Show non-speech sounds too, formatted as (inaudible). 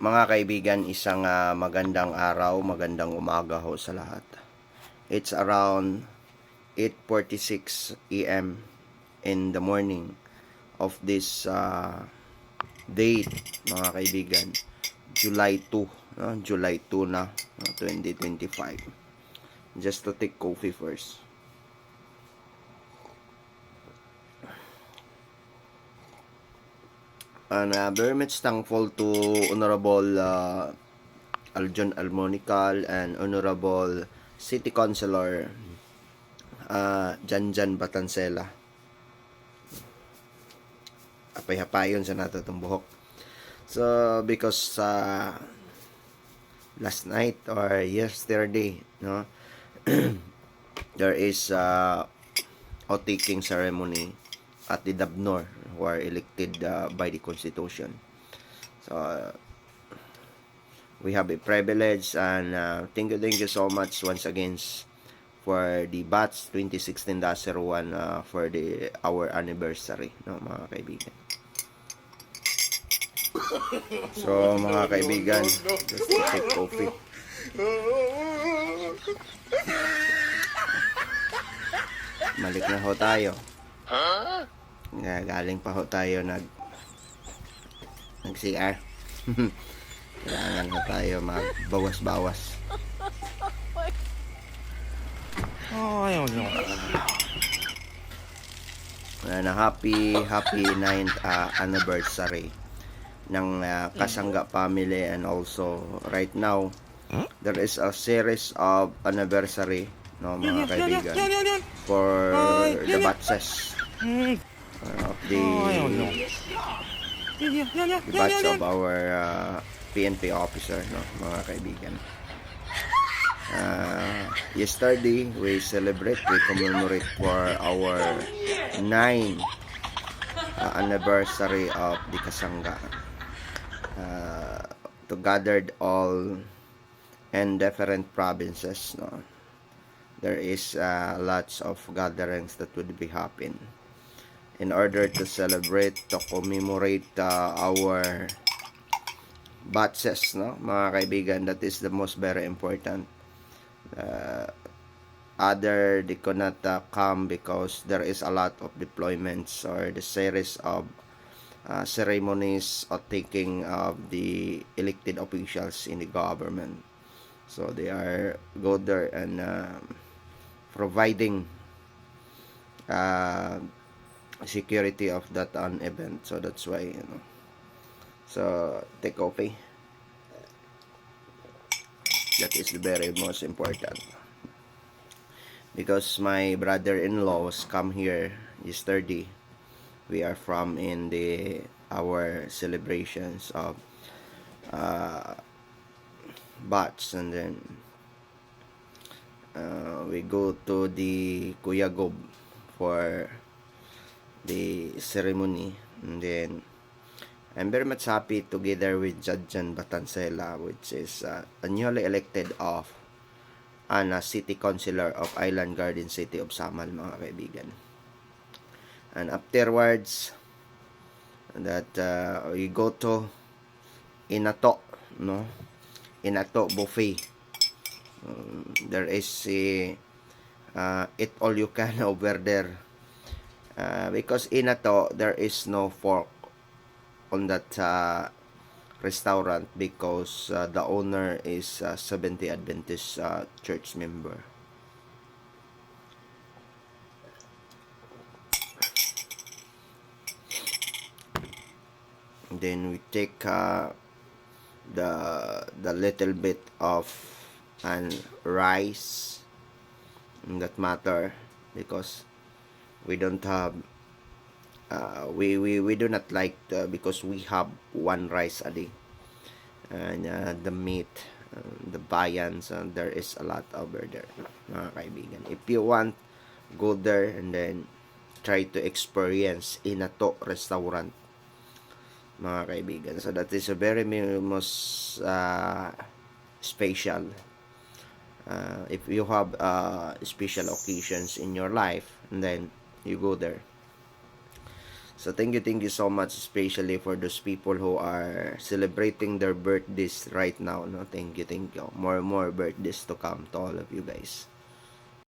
Mga kaibigan, isang ah, magandang araw, magandang umaga ho sa lahat. It's around 8.46 a.m. in the morning of this ah, date, mga kaibigan. July 2, no? July 2 na, no? 2025. Just to take coffee first. And uh, very much thankful to Honorable uh, Aljon Almonical and Honorable City Councilor uh, Janjan Batancela. Apay-hapayon sa nato itong buhok. So, because uh, last night or yesterday, no, (clears throat) there is uh, oath-taking ceremony at the Dabnor who are elected uh, by the Constitution. So, uh, we have a privilege and uh, thank you, thank you so much once again for the batch 2016-01 uh, for the our anniversary, no, mga kaibigan. So, mga kaibigan, just take coffee. Malik na ho tayo. Nga, galing pa ho tayo nag nag CR. (laughs) Kailangan ho tayo magbawas-bawas. Oh, ayaw nyo. Uh, na happy happy 9th uh, anniversary ng uh, Kasangga family and also right now there is a series of anniversary no mga kaibigan for the batches Hmm. Uh, of the Oh. Yan, yan, yan, yan, the batch of our uh, PNP officer, no, mga kaibigan. (laughs) Uh, yesterday, we celebrate, we commemorate for our 9 uh, anniversary of the Kasangga. Uh, to gathered all in different provinces, no. There is uh, lots of gatherings that would be happen in order to celebrate, to commemorate uh, our batches, no? Mga kaibigan, that is the most very important. Uh, other, they could not uh, come because there is a lot of deployments or the series of uh, ceremonies of taking of the elected officials in the government. So they are go there and uh, providing uh, security of that an event. So that's why you know. So take coffee. That is very most important. Because my brother-in-law was come here yesterday. We are from in the our celebrations of uh, bats and then uh, we go to the Kuyagob for the ceremony. And then I'm very much happy together with Judjan Batancela which is uh, a newly elected of and a city councilor of Island Garden City of Samal mga kaibigan. And afterwards that uh, we go to Inato no? Inato buffet. Um, there is a uh, eat all you can (laughs) over there uh, because Inato there is no fork on that uh, restaurant because uh, the owner is uh, 70 Adventist uh, church member. Then we take uh, the the little bit of an rice in that matter because we don't have uh, we, we we do not like uh, because we have one rice a day. And uh, the meat uh, the bayans uh, there is a lot over there mga kaibigan. If you want go there and then try to experience Inato restaurant mga kaibigan. So that is a very most uh, special uh, if you have uh, special occasions in your life and then you go there So thank you, thank you so much, especially for those people who are celebrating their birthdays right now. No, thank you, thank you. More, more birthdays to come to all of you guys.